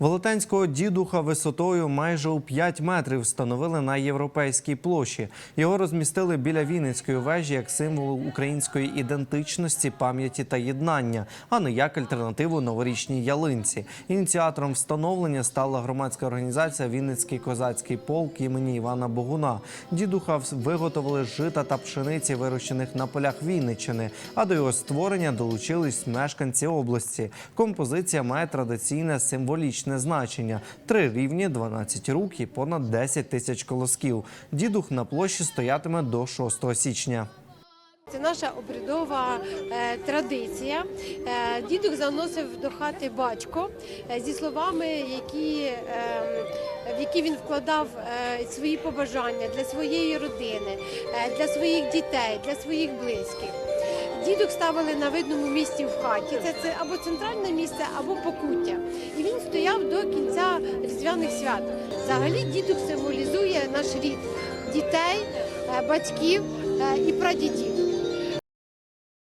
Велетенського дідуха висотою майже у 5 метрів встановили на європейській площі. Його розмістили біля Вінницької вежі як символ української ідентичності, пам'яті та єднання, а не як альтернативу новорічній ялинці. Ініціатором встановлення стала громадська організація Вінницький козацький полк імені Івана Богуна. Дідуха виготовили жита та пшениці, вирощених на полях Вінниччини. А до його створення долучились мешканці області. Композиція має традиційне символічне значення: три рівні, 12 рук і понад 10 тисяч колосків. Дідух на площі стоятиме до 6 січня. Це наша обрядова е, традиція. Е, дідух заносив до хати батько е, зі словами, які, е, в які він вкладав свої побажання для своєї родини, для своїх дітей, для своїх близьких. Дідух ставили на видному місці в хаті. Це, це або центральне місце, або покуття. І до кінця різдвяних свят. Взагалі діток символізує наш рід дітей, е, батьків е, і прадідів.